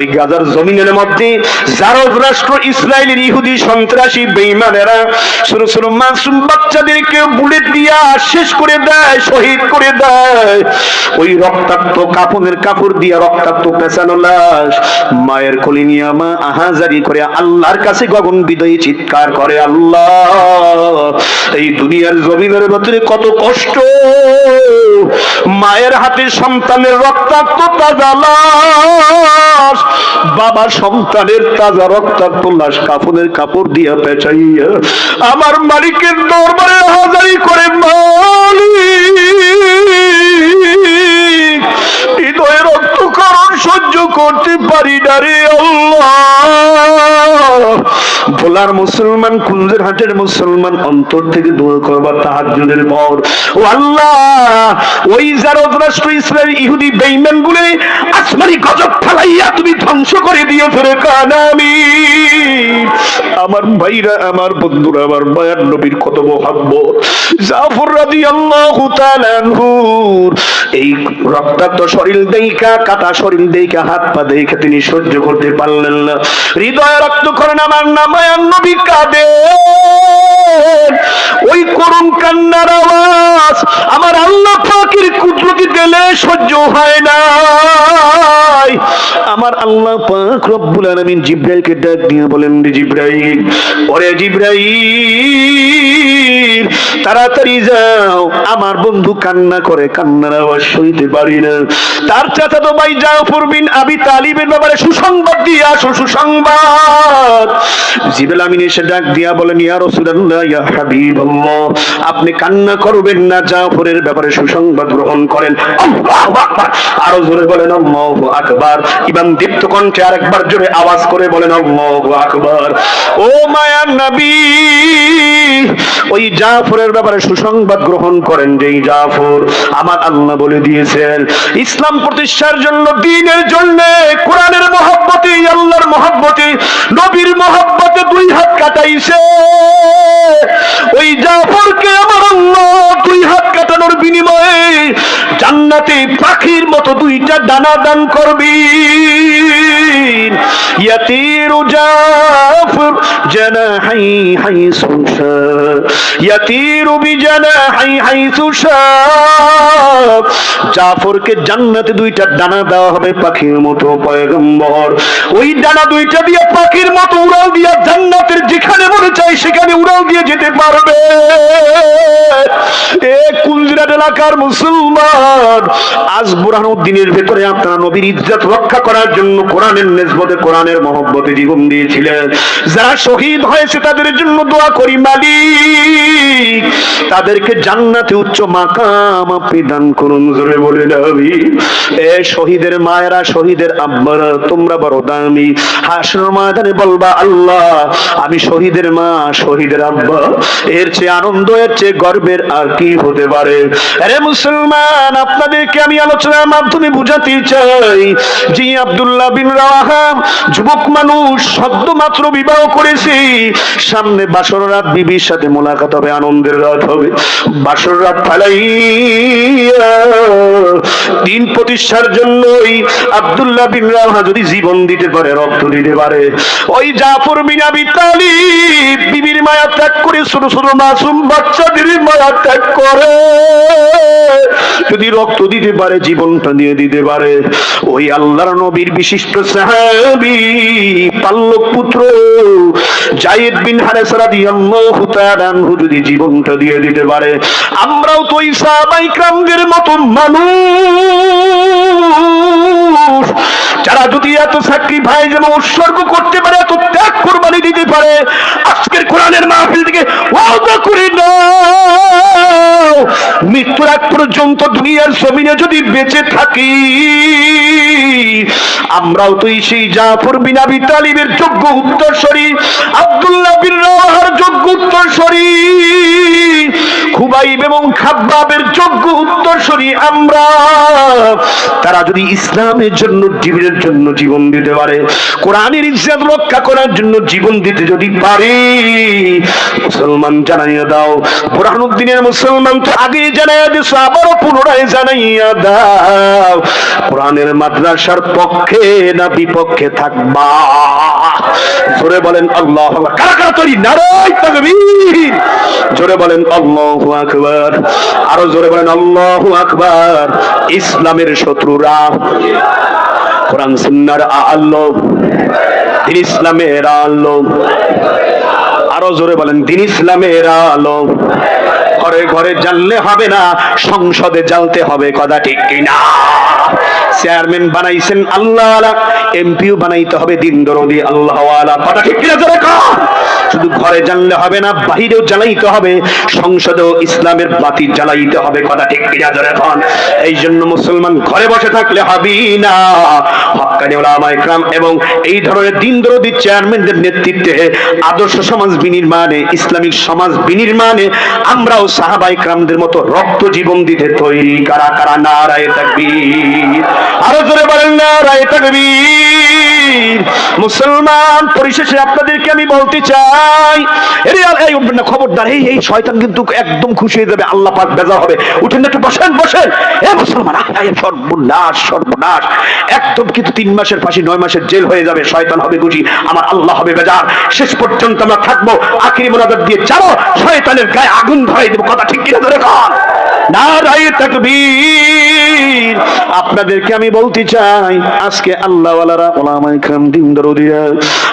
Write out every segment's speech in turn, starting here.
ওই গাজার জমিনের মধ্যে জারব রাষ্ট্র ইসরায়েলের ইহুদি সন্ত্রাসী বেঈমানেরা ছোট ছোট মাসুম বাচ্চাদেরকে বুলেট দিয়া শেষ করে দেয়, শহীদ করে দেয়। ওই রক্তাক্ত কাপনের কাপড় দিয়া রক্তাক্ত পেঁচানো লাশ মায়ের কোলে নিয়ে মা আহাজারি করে আল্লাহর কাছে গগন বিদয়ী চিৎকার করে, আল্লাহ, এই দুনিয়ার জমিনের ভেতরে কত কষ্ট। মায়ের হাতে সন্তানের রক্তাক্ত তাজা লাশ বাবা সন্তানের তাজা রক্তাক্ত লাশ কাপড়ের কাপড় দিয়া পেঁচাইয়া আমার মালিকের দরবারে হাজারি করে, মালিক হৃদয়ে রক্তকরণ সহ্য করতে পারি না রে ভোলার মুসলমান, কুঞ্জের হাটের মুসলমান, অন্তর থেকে দূর করবার তাহাজ্জুদের পর, ও আল্লাহ, ওই জারদ রাষ্ট্র ইসরায়েল ইহুদি বেঈমানগুলো আসমানি গজব ফেলাইয়া তুমি ধ্বংস করে দিয়ে ধরে কানামি আমার ভাইরা, আমার বন্ধুরা, আমার মায়ার নবীর কত মহাব্বত। জাফর রাদিয়াল্লাহু তাআলা এই রক্তাক্ত শরীর দেইকা কাটা শরীর দেইকা হাত পা দেইকা তিনি সহ্য করতে পারলেন না। হৃদয় রক্ত করেন আমার নাম নবী কাঁদে ওই করুণ কান্নার আওয়াজ আমার আল্লাহ পাকের কুদরতি দিলে সহ্য হয় না। আমার আল্লাহ পাক রব্বুল আলামিন জিব্রাইলকে ডাক দিয়ে বলেন জিব্রাইল, ওরে জিব্রাইল, তাড়াতাড়ি যাও। আমার বন্ধু কান্না করে, কান্নার আওয়াজ সইতে পারি না। তার চাচাতো ভাই জাফর বিন আবি তালিবের ব্যাপারে সুসংবাদ দিয়ে আসো, সুসংবাদ। জিবেল আমিন এসে ডাক দিয়া বলেন, ইয়া রাসূলুল্লাহ, ইয়া হাবিবাল্লাহ, আপনি কান্না করবেন না, জাফরের ব্যাপারে সুসংবাদ গ্রহণ করেন। আল্লাহু আকবার। আরও জোরে বলেন, আল্লাহু আকবার। ইমাম দীপ্ত কণ্ঠে আরেকবার জোরে আওয়াজ করে বলেন, আল্লাহু আকবার। ও মায়ার নবী, ওই জাফরের ব্যাপারে সুসংবাদ গ্রহণ করেন যেই জাফর। আমার আল্লাহ বলে দিয়েছেন, ইসলাম প্রতিষ্ঠার জন্য দিনের জন্য কোরআনের মহব্বতে, আল্লাহর মহব্বতে, নবীর মহব্বতে দুই হাত কাটাইছে। ওই জাফরকে আমার আল্লাহ দুই হাত কাটানোর বিনিময়ে জান্নাতে পাখির মতো দুইটা ডানা দান করবি। ইয়াতিরু জাফর জানাহাই হাইসু শা। ইয়াতিরু বিজানাহাই হাইসু শা। জাফরকে জান্নাতে দুইটা ডানা দেওয়া হবে পাখির মতো পয়গম্বর। ওই ডানা দুইটা দিয়ে পাখির মতো উড়াল দিয়া জান্নাতের যেখানে মনে চাই সেখানে উড়াল দিয়ে যেতে পারবে। এ কুলজিরাট এলাকার মুসলমান, আজ বুরহানুদ্দিনের ভেতরে আপনারা নবীর ইজ্জত রক্ষা করার জন্য কোরআনের নেসবতে কোরআনের মহব্বতে জীবন দিয়েছিলেন। যারা শহীদ হয়েছে তাদের জন্য দোয়া করি মালিক। তাদেরকে জান্নাতে উচ্চ মাকাম আপনি দান করুন, জোরে বলে নবী এ শহীদের মায়েরা, শহীদের আব্বারা, তোমরা বড় দামি। হাসর ময়দানে বলবা, আল্লাহ, আমি শহীদের মা, শহীদের আব্বা। এর চেয়ে আনন্দ, এর চেয়ে গর্বের আর কি হতে পারে? আরে মুসলমান, আপনাদেরকে আমি আলোচনার মাধ্যমে বুঝাতে চাই জি আব্দুল্লাহ বিন রাওয়াহা যুবক মানুষ সদ্য মাত্র বিবাহ করেছি। সামনে বাসর রাত বিবির সাথে মোলাকাত হবে, আনন্দের রাত হবে। বাসর রাত ফালাইয়া দিন প্রতিষ্ঠার জন্যই আব্দুল্লাহ বিন রাওয়াহা যদি জীবন দিতে পারে রক্ত দিতে পারে। ওই জাফর বিন আবি তালিব বিবির মায়া ত্যাগ করে ছোট ছোট মাসুম বাচ্চাদের মায়া ত্যাগ করে। যদি রক্ত দিতে পারে, জীবনটা দিয়ে দিতে পারে। ওই আল্লাহর নবীর বিশিষ্ট সাহাবী পাল্লক পুত্র জায়েদ বিন হারেস রাদিয়াল্লাহু তাআলা যদি জীবনটা দিয়ে দিতে পারে। আমরাও তো ওই সাহাবাই ক্রামদের মতো মানুষ। যারা যদি এত সাক্রিফাইস এবং উৎসর্গ করতে পারে, এত ত্যাগ কোরবানি দিতে পারে, আজকের কোরআনের মাহফিল থেকে ওয়াদা করে মৃত্যুর আগ পর্যন্ত দুনিয়ার জমিনে যদি বেঁচে থাকি, আমরাও তো সেই জাফর বিন আবি তালিবের যোগ্য উত্তরসরি আব্দুল্লাহ বিন রাওয়াহার যোগ্য উত্তরসরি খুবাইব এবং খাব্বাবের যোগ্য উত্তরসূরি আমরা। তারা যদি ইসলামের জন্য, জীবনের জন্য জীবন দিতে পারে, কোরআনের ইজ্জত রক্ষা করার জন্য জীবন দিতে যদি পারে, মুসলমান জানাইয়া দাও। বুরহানুদ্দিনের মুসলমান তো আগে জানাইয়া দিছো আবারও পুনরায় জানাইয়া দাও। কোরআনের মাদ্রাসার পক্ষে না বিপক্ষে থাকবা? জোরে বলেন আল্লাহ কারা কারা তৈরি? নারাই তাকবীর। জোরে বলেন আল্লাহু আকবার। আরও জোরে বলেন, আল্লাহ আকবার। ইসলামের শত্রুরা, কোরআন, সুন্নার আল্লো দিন ইসলামের আলো। আরও জোরে বলেন, দিন ইসলামের আলো। ঘরে ঘরে জানলে হবে না, সংসদে জানতে হবে, কথা ঠিক কিনা? চেয়ারম্যান বানাইছেন আল্লাহ এমপিও বানাইতে হবে দিন দরদি, আল্লাহ কথা ঠিক কিনা জোরে শুধু ঘরে জানলে হবে না, বাহিরেও জ্বালাইতে হবে, সংসদেও ইসলামের বাতি জ্বালাইতে হবে, কথা ঠিক কিনা জোরে কর এই জন্য মুসলমান ঘরে বসে থাকলে হবেই না। হক্কানি ওলামা ইকরাম এবং এই ধরনের দিন দরদি চেয়ারম্যানদের নেতৃত্বে আদর্শ সমাজ বিনির্মাণে, ইসলামিক সমাজ বিনির্মাণে আমরাও সাহাবা ইকরামদের মতো রক্ত জীবন দিতে তৈরি। কারা কারা নারায় তাকবীর? আরও জোরে বলেন নারায় তাকবীর। মুসলমান পরিশেষে আপনাদেরকে আমি বলতে চাই এরে এই না খবরদার এই এই শয়তান কিন্তু একদম খুশি হয়ে যাবে আল্লাহ পাক বেজার হবে। উঠেন না একটু বসেন বসেন। এ মুসলমান আহ, সর্বনাশ সর্বনাশ। একদম কিন্তু তিন মাসের ফাঁসি নয় মাসের জেল হয়ে যাবে শয়তান হবে খুশি আমার আল্লাহ হবে বেজার। শেষ পর্যন্ত আমরা থাকব আখিরি মোনাজাত দিয়ে যাব শয়তানের গায়ে আগুন ধরাই দেবো কথা ঠিক কিনা ধরে কর নারায় তাকবীর। আপনাদেরকে আমি বলতে চাই আজকে আল্লাহ ওয়ালারা ওলামায়ে کرام দিন দরদিরা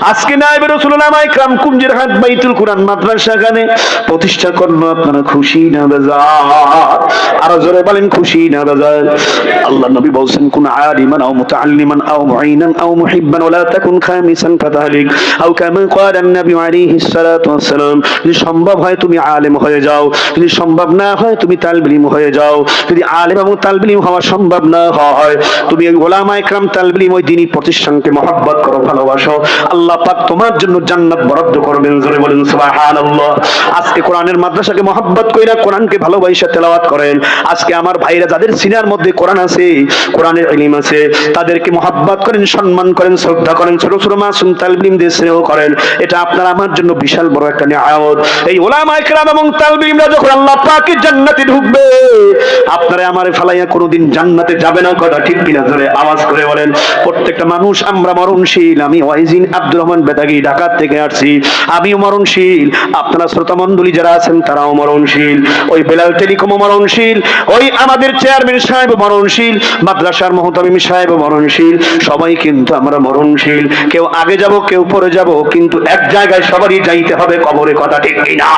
আজকে নায়েবে রাসূল ওলামায়ে کرام কুঞ্জের হাট বাইতুল কুরআন মাদ্রাসা গানে প্রতিষ্ঠা করলো আপনারা খুশি না বেজার আর জোরে বলেন খুশি না বেজার আল্লাহ নবী বলছেন কোন আলিমান আও মুতাআল্লিমান আও মুঈনান আও মুহিব্বান ওয়ালা তাকুন খামিসান ফাতাহলিক আও কামা ক্বালা an-নবী আলাইহিস সালাতু ওয়াসসালাম যদি সম্ভব হয় তুমি আলেম হয়ে যাও যদি সম্ভব না হয় তুমি তালবিলিম হয়ে যাও যদি আলেম এবং তালবিলিম হওয়া সম্ভব না হয় তুমি ওই দিনই করো, ভালোবাসো। আল্লাহ পাক তোমার জন্য জান্নাত বরাদ্দ করবেন। জোরে বলেন আজকে কোরআনের মাদ্রাসাকে কইরা কোরআনকে তেলাওয়াত করেন। আজকে আমার ভাইরা যাদের সিনার মধ্যে কোরআন আছে, কোরআনের ইলম আছে, তাদেরকে করেন, সম্মান করেন, শ্রদ্ধা করেন, ছোট ছোট মাসুম স্নেহ করেন। এটা আপনার আমার জন্য বিশাল বড় একটা নিয়ামত। এই ওলামা এবং তালবিলিমরা যখন আল্লাহ পাকের জান্নাতে ঢুকবে, আপনারা আমার ফালাইয়া কোনোদিন জান্নাতে যাবে না কথা ঠিক কিনা ধরে আওয়াজ করে বলেন, প্রত্যেকটা মানুষ আমরা মরণশীল, আমি ওয়াইজিন আব্দুর রহমান বেতাগি ঢাকার থেকে আসছি, আমিও মরণশীল, আপনারা শ্রোতা মণ্ডলী যারা আছেন তারাও মরণশীল, ওই বেলাল টেলিকমও মরণশীল, ওই আমাদের চেয়ারম্যান সাহেব মরণশীল, মাদ্রাসার মহতামিম সাহেব মরণশীল, সবাই কিন্তু আমরা মরণশীল, কেউ আগে যাব, কেউ পরে যাব, কিন্তু এক জায়গায় সবারই যাইতে হবে, কবরে কথা ঠিক কিনা?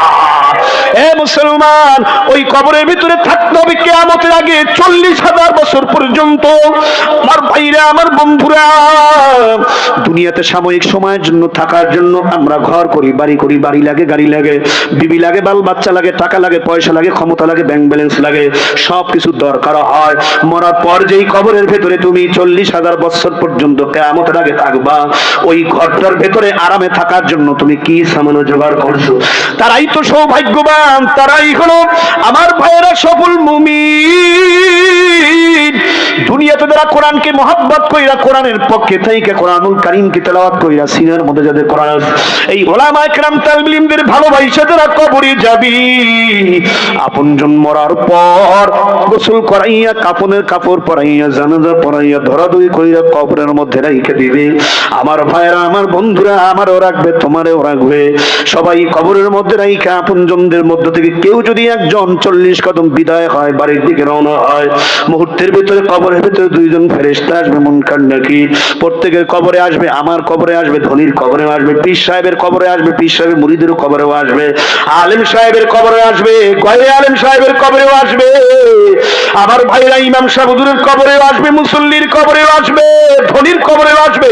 এ মুসলমান, ওই কবরের ভিতরে থাকতে হবে, কেয়ামতের আগে চল্লিশ হাজার বছর পর্যন্ত আমার ভাইরা, আমার বন্ধুরা, দুনিয়াতে সাময়িক সময়ের জন্য থাকার জন্য আমরা ঘর করি, বাড়ি করি, বাড়ি লাগে, গাড়ি লাগে, বিবি লাগে, বাল বাচ্চা লাগে, টাকা লাগে, পয়সা লাগে, ক্ষমতা লাগে, ব্যাংক ব্যালেন্স লাগে সব কিছু দরকার হয়। মরার পর যেই কবরের ভেতরে তুমি চল্লিশ হাজার বছর পর্যন্ত কেয়ামতের আগে থাকবা, ওই ঘরটার ভেতরে আরামে থাকার জন্য তুমি কি সামান্য জোগাড় করছ? তারাই তো সৌভাগ্যবান, তারাই হলো আমার ভাইয়েরা সফল মুমিন। দুনিয়াতে যারা কোরআনকে মহাব্বত কইরা কোরআনের পক্ষে থেকে কোরআনুল কারীমকে তেলাওয়াত কইরা সিনার মধ্যে যাদের কোরআন, এই ওলামা একরাম তালবিলিমদের ভালোবাসা যারা কবরে যাবি আপনজন মরার পর গোসল করাইয়া কাপনের কাপড় পরাইয়া, জানাজা পরাইয়া, ধরাধরি কইরা কবরের মধ্যে রাইখে দিবে। আমার ভাইরা আমার বন্ধুরা আমারও রাখবে তোমারও রাখবে। সবাই কবরের মধ্যে রাইখে আপনজনদের মধ্য থেকে কেউ যদি একজন চল্লিশ কদম বিদায় হয়, বাড়ির দিকে রওনা হয়, মুহূর্তের ভিতরে কবরের ভিতরে দুইজন ফেরেস্তা আসবে মন নাকি? প্রত্যেকের কবরে আসবে, আমার কবরে আসবে, ধনির কবরে আসবে, পীর সাহেবের কবরে আসবে, পীর সাহেবের মুড়িদের কবরেও আসবে, আলেম সাহেবের কবরে আসবে, গয়ে আলেম সাহেবের কবরেও আসবে, আমার ভাইরা ইমাম সাহুদুরের কবরেও আসবে, মুসল্লির কবরেও আসবে, ধনির কবরেও আসবে,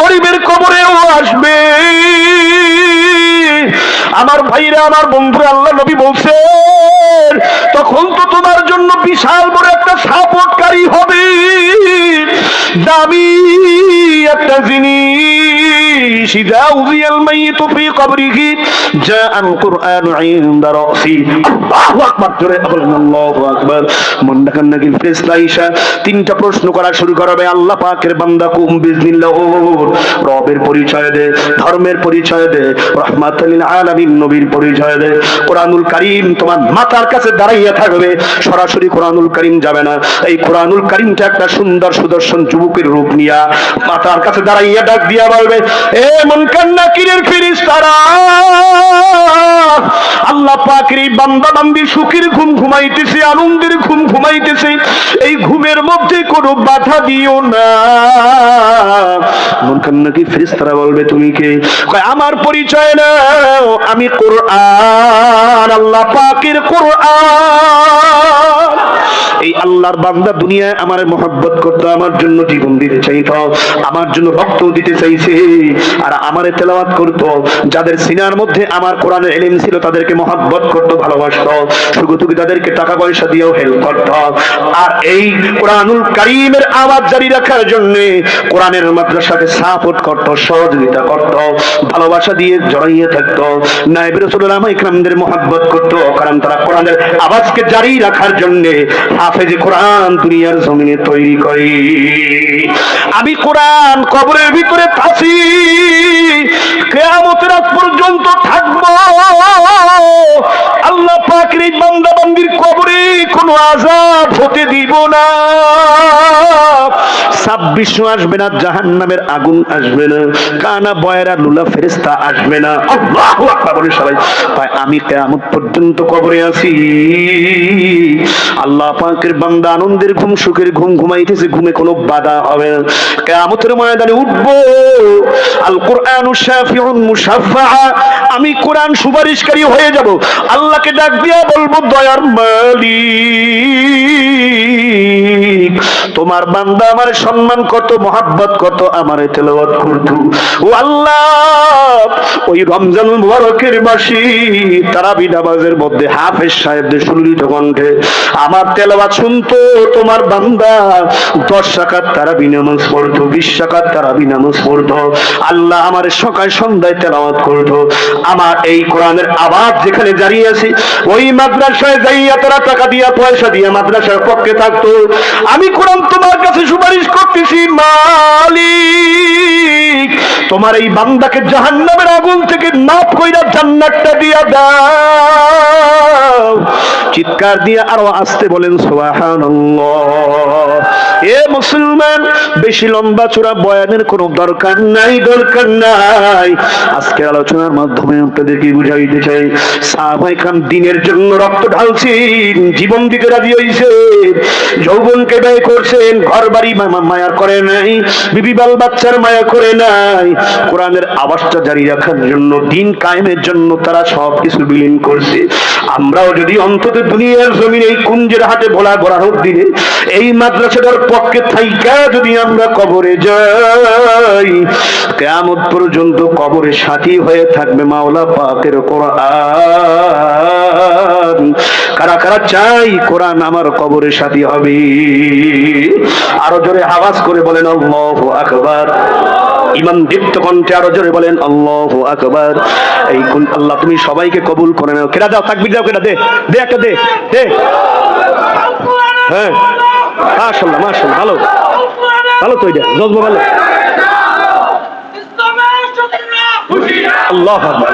গরিবের কবরেও আসবে। আমার ভাইরা, আমার বন্ধু আল্লাহ নবী বলছে তখন তো তোমার জন্য বিশাল বড় একটা সাপোর্টকারী হবে, দামি একটা জিনিস। ইদা ফি কবরিহি কুরআন ইনদা রাসি। আল্লাহু আকবার, জোরে বলেন, আল্লাহু আকবার। তিনটা প্রশ্ন করা শুরু করবে, আল্লাহ পাকের বান্দা কুম বিজনিল্লাহ রবের পরিচয় দে, ধর্মের পরিচয় দে, রাহমাতুল আলামিন। নবীর পরিচয় দে। কোরআনুল কারীম তোমার মাথার কাছে দাঁড়াইয়া থাকবে। সরাসরি কোরআনুল কারীম যাবে না। এই কোরআনুল কারীমটা একটা সুন্দর সুদর্শন যুবকের রূপ নিয়া মাথার কাছে দাঁড়াইয়া ডাক দিয়া বলবে, এ মন কান্না কিরের ফিরিস্তারা, আল্লাহ পাকের এই বান্দা বান্দি সুখের ঘুম ঘুমাইতেছে, আনন্দের ঘুম ঘুমাইতেছে। এই ঘুমের মধ্যে কোনো বাধা দিও না। মন কান্না কি বলবে, তুমি কে? আমার পরিচয় নাও, আমি কোরআন, আল্লাহ পাকের কোরআন। এই আল্লাহর বান্দা দুনিয়ায় আমার মহব্বত করতো, আমার জন্য জীবন দিতে চাইতো, আমার জন্য রক্ত দিতে চাইছে, আর আমারে তেলাওয়াত করতো। যাদের সিনার মধ্যে আমার কোরআনের এলিম ছিল, তাদেরকে মহব্বত করতো, ভালোবাসতো সুগুতুকি তাদেরকে টাকা পয়সা দিয়েও হেল্প করত। আর এই কোরআনুল কারীমের আওয়াজ জারি রাখার জন্য কোরআনের মাদ্রাসাকে সাপোর্ট করতো সহযোগিতা করতো। ভালোবাসা দিয়ে জড়াইয়ে থাকতো। নাইব রাসূলুল্লাহ ইকরামদের মহব্বত করতো, কারণ তারা কোরআনের আওয়াজকে জারি রাখার জন্য হাফেজে কোরআন দুনিয়ার জমিনে তৈরি করে। আমি কোরআন কবরের ভিতরে থাকি কেয়ামতের আগ পর্যন্ত থাকব। আল্লাহ পাকের এই বান্দা বান্দির কবরে কোনো আজাব হতে দিব না। ছাব্বিশও আসবে না জাহান নামের আগুন আসবে না। কানা বয়রা লুলা ফেরেস্তা আসবে না। আল্লাহ বলে সবাই তাই আমি কেয়ামত পর্যন্ত কবরে আছি। আল্লাহ পাকের বান্দা আনন্দের ঘুম, সুখের ঘুম ঘুমাইতেছে, ঘুমে কোনো বাধা হবে না। কেয়ামতের ময়দানে উঠবো। আল কোরআন শাফিউন মুশাফফা আমি কোরআন সুপারিশকারী হয়ে যাব। আল্লাহকে ডাক দিয়া বলব, দয়ার মালিক, তোমার বান্দা আমার সম্মান কত, মহাব্বত কত, আমার তেলাওয়াত করত। ও আল্লাহ ওই রমজান মুবারকের মাসি তারাবি নামাজের মধ্যে হাফেজ সাহেবদের সুলিত কণ্ঠে, আমার শুনতো তোমার বান্দা। দশ টাকার তারাবি নামাজ পড়তো, বিশ টাকার তারাবি নামাজ পড়তো। আল্লাহ আমার সকাল সন্ধ্যায় করতো। আমার এই কোরআনের আওয়াজ যেখানে আছে, ওই মাদ্রাসায় যাইয়া তারা টাকা দিয়া, পয়সা দিয়া মাদ্রাসার পক্ষে থাকতো। আমি কোরআন তোমার কাছে সুপারিশ করতেছি, মালিক। তোমার এই বান্দাকে জাহান্নামের আগুন থেকে মাফ কইরা জান্নাতটা দিয়া দাও। চিৎকার দিয়ে আরও আসতে বলেন, সুবহানাল্লাহ। এ মুসলমান, বেশি লম্বা চূড়া বয়ানের কোনো দরকার নাই দরকার নাই। আজকের আলোচনার মাধ্যমে আপনাদেরকে বুঝাইতে চাই সাহাবাই খান দিনের জন্য রক্ত ঢালছেন, জীবন দিতে রাজি হইছে, যৌবনকে ব্যয় করছেন ঘর বাড়ি মায়া করে নাই, বিবি বাল বাচ্চার মায়া করে নাই, কোরআনের আওয়াজটা জারি রাখার জন্য, দিন কায়েমের জন্য তারা সব কিছু বিলীন করছে। আমরাও যদি অন্তত দুনিয়ার জমিনে এই কুঞ্জের হাটে ভোলা বরাহর দিনে এই মাদ্রাসাটার পক্ষে থাইকা যদি আমরা কবরে যাই, কেয়ামত পর্যন্ত কবরে সাথী হয়ে থাকবে মাওলা পাকের কোরআন। কারা কারা চাই কোরআন আমার কবরে সাথী হবে? আরও জোরে আওয়াজ করে বলেন, আল্লাহু আকবার। ইমাম দীপ্ত কণ্ঠে আরও জোরে বলেন আল্লাহ আকবার। এই কোন আল্লাহ তুমি সবাইকে কবুল করে নাও। কেডা দাও? তাকবির দাও কেটা দে দে একটা দে দে। হ্যাঁ মাশাল্লাহ মাশাল্লাহ ভালো। ভালো তো এটা জজবা ভালো। আল্লাহ আকবার।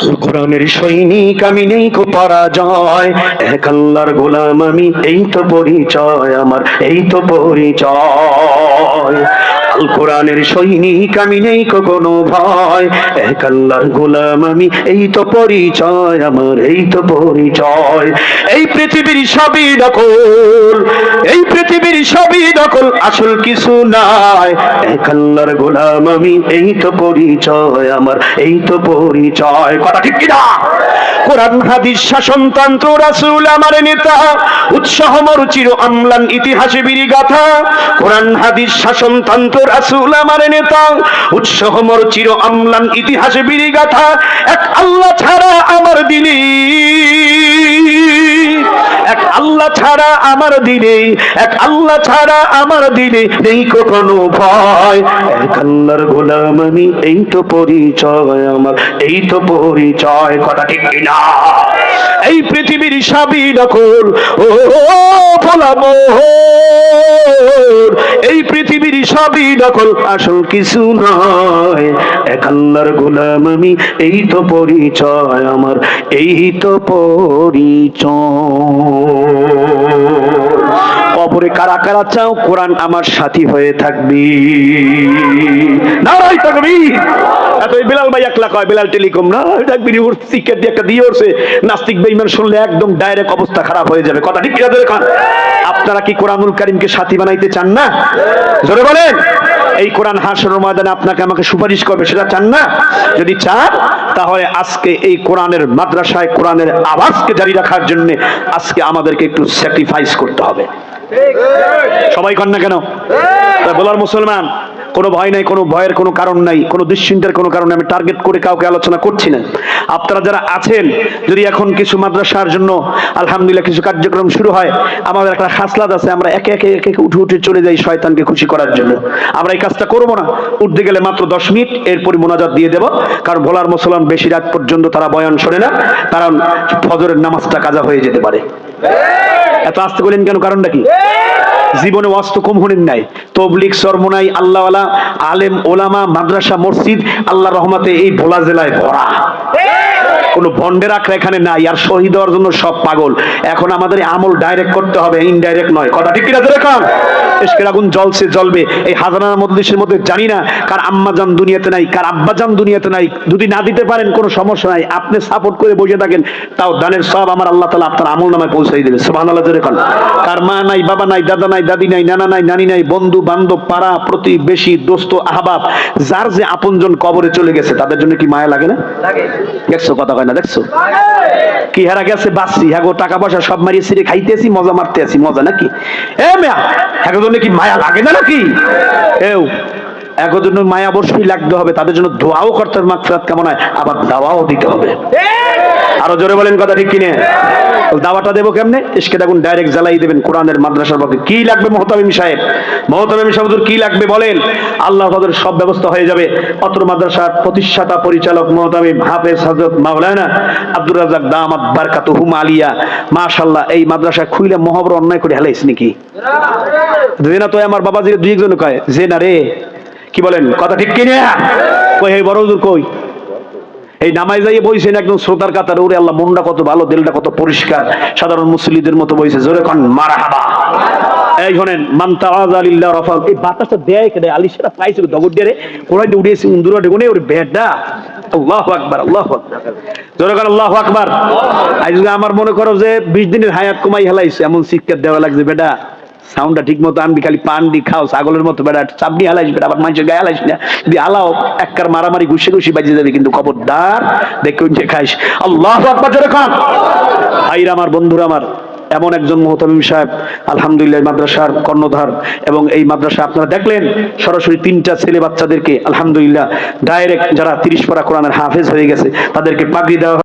আল কোরআনের সৈনিক আমি নেই কো পরাজয়। এক আল্লাহর গোলাম আমি, এই তো পরিচয় আমার, এই তো পরিচয়। আল কোরআনের সৈনিক, আমি নেই কো কোনো ভয়। এক আল্লাহর গোলাম আমি, এই তো পরিচয় আমার, এই তো পরিচয়। এই পৃথিবীর সবই দখল এই পৃথিবীর সবই দখল আসল কিছু নাই। এক আল্লাহর গোলাম আমি, এই তো পরিচয় আমার, এই তো পরিচয়। কথা ঠিক কিনা? কোরআন, হাদিস শাসনতন্ত্র রাসূল, আমার নেতা, উৎসাহ, মরুচির আমলান, ইতিহাসে বিরি গাথা কোরআন, হাদিস শাসনতন্ত্র রাসূল আমার নেতা উৎসাহ মরুচির আমলান ইতিহাসে এক আল্লাহ ছাড়া আমার এক আল্লাহ ছাড়া আমার দিনে এক আল্লাহ ছাড়া আমার দিনে নেই ভয় এক আল্লাহর গোলাম আমি এই তো পরিচয় আমার এই তো পরিচয় কথা ঠিক এই পৃথিবীর সাবি নকল ও মোহর এই পৃথিবীর সবই নকল আসল কিছু নয়। এক আল্লাহর গোলাম আমি, এই তো পরিচয় আমার, এই তো পরিচয়। কবরে কারা কারা চাও? কোরআন আমার সাথী হয়ে থাকবি। নারাই থাকবি। এত বিলাল ভাই একলা কয়? বিলাল টেলিকম। না থাকবি শিক্ষা দিয়ে একটা দিয়ে উঠছে নাস্তিক বেইমান শুনলে একদম ডাইরেক্ট অবস্থা খারাপ হয়ে যাবে। কথা ঠিক কিনা আপনারা কি কোরআনুল কারিমকে সাথী বানাইতে চান না? জোরে বলেন। এই কোরআন হাসরের ময়দানে আপনাকে আমাকে সুপারিশ করবে সেটা চান না? যদি চান তাহলে আজকে এই কোরআনের মাদ্রাসায় কোরআনের আওয়াজকে জারি রাখার জন্য আজকে আমাদেরকে একটু স্যাক্রিফাইস করতে হবে। সবাই কন না কেন? বলার মুসলমান কোনো ভয় নাই, কোনো ভয়ের কোনো কারণ নাই, কোনো দুশ্চিন্তার কোনো কারণ। আমি টার্গেট করে কাউকে আলোচনা করছি না। আপনারা যারা আছেন, যদি এখন কিছু মাদ্রাসার জন্য আলহামদুলিল্লাহ কিছু কার্যক্রম শুরু হয়, আমাদের একটা হাসলাত আছে, আমরা একে একে একে একে উঠে উঠে চলে যাই শয়তানকে খুশি করার জন্য। আমরা এই কাজটা করব না। উঠতে গেলে মাত্র দশ মিনিট, এরপরই মোনাজাত দিয়ে দেব। কারণ ভোলার মুসলমান বেশি রাত পর্যন্ত তারা বয়ান শোনে না, কারণ ফজরের নামাজটা কাজা হয়ে যেতে পারে। এত আসতে বলেন কেন, কারণটা কি? জীবনে অস্ত্র কম হলেন নাই। তবলিক সরমনাই আল্লাহওয়ালা, আলেম, ওলামা, মাদ্রাসা, মসজিদ আল্লাহ রহমাতে এই ভোলা জেলায় ভরা। কোনো বন্ডের আখড়া এখানে নাই আর শহীদ হওয়ার জন্য সব পাগল। এখন আমাদের আমল ডাইরেক্ট করতে হবে ইনডাইরেক্ট নয়। কথা ঠিক কিনা দেখুন এসকের আগুন জ্বলছে জ্বলবে। এই হাজারার মধ্যে মধ্যে জানি না কার আম্মা জান দুনিয়াতে নাই কার আব্বা জান দুনিয়াতে নাই। যদি না দিতে পারেন কোনো সমস্যা নাই। আপনি সাপোর্ট করে বসে থাকেন তাও দানের সব আমার আল্লাহ তালা আপনার আমল নামায় পৌঁছাই দেবে। সুবহান আল্লাহ কোন কার মা নাই বাবা নাই দাদা নাই দাদি নাই নানা নাই নানি নাই বন্ধু বান্ধব পাড়া প্রতিবেশী দোস্ত আহবাব যার যে আপনজন কবরে চলে গেছে তাদের জন্য কি মায়া লাগে না? দেখছ কথা না, দেখছ? কি হারা গেছে বাসছি হ্যাঁ টাকা পয়সা সব মারিয়ে সিরে খাইতেছি, মজা মারতে আছি মজা নাকি? এ মেয়া হ্যাঁ জন্য কি মায়া লাগে না নাকি? এও এখন মায়া অবশ্যই লাগতে হবে, তাদের জন্য দোয়াও করতে হবে মাকফিরাত কেমন হয়, আবার দাওয়াও দিতে হবে। আরও জোরে বলেন কথা ঠিক কিনে? দাওয়াটা দেবো কেমনে? ইসকে দেখুন ডাইরেক্ট জ্বালাই দেবেন কোরআনের মাদ্রাসার পক্ষে। কি লাগবে মহতামিম সাহেব? মহতামিম সাহেব কি লাগবে বলেন? আল্লাহ তাদের সব ব্যবস্থা হয়ে যাবে। অত্র মাদ্রাসার প্রতিষ্ঠাতা পরিচালক মহতামিম হাফেজ হজরত মাওলানা আব্দুর রাজাক দামাত বারকাত হুম আলিয়া। মাশাল্লাহ এই মাদ্রাসা খুইলে মহাবর অন্যায় করে হেলাইস নাকি? না তো আমার বাবা দুই একজন কয়, যে না রে কি বলেন? কথা ঠিক কিনা? কই, হে বড় হুজুর কই? এই নামাই যাইয়ে বইছেন একদম শ্রোতার কাতার, ওরে আল্লাহ, মনটা কত ভালো, দিলটা কত পরিষ্কার, সাধারণ মুসলিদের মতো বইছে, জোরে কন, মারহাবা। এই শোনেন, মান তাআযালিল্লাহ রাফা, এই বাতাসটা দেয় কেডে আলিশরা পাইছে দগর দিয়ে কোরাই দিয়ে উড়িয়েছে, উন্দুরা ডেগুনে ওরে বেডা আল্লাহু আকবার আল্লাহু আকবার। জোরে কন, আল্লাহু আকবার। আজকে আমার মনে করো যে 20 দিনের হায়াত কমাই হেলাইছে, এমন শিক্ষা দেওয়া লাগছে, বেটা। সাউন্ডটা ঠিক মতো আনবি, খালি পান দি, খাও, ছাগলের মতো বেড়া চাপনি হালাইস বেড়া, আবার মানুষের গায়ে হালাইস না। দি হালাও একবার মারামারি, ঘুষে ঘুষি বাজে যাবে, কিন্তু খবরদার দেখুন যে খাইস। আল্লাহ আকবার খান ভাইরা আমার, বন্ধুরা আমার, এমন একজন মোহতামিম সাহেব, আলহামদুলিল্লাহ মাদ্রাসার কর্ণধার, এবং এই মাদ্রাসা আপনারা দেখলেন, সরাসরি তিনটা ছেলে বাচ্চাদেরকে, আলহামদুলিল্লাহ ডাইরেক্ট যারা তিরিশ পারা কোরআনের হাফেজ হয়ে গেছে, তাদেরকে পাগড়ি দেওয়া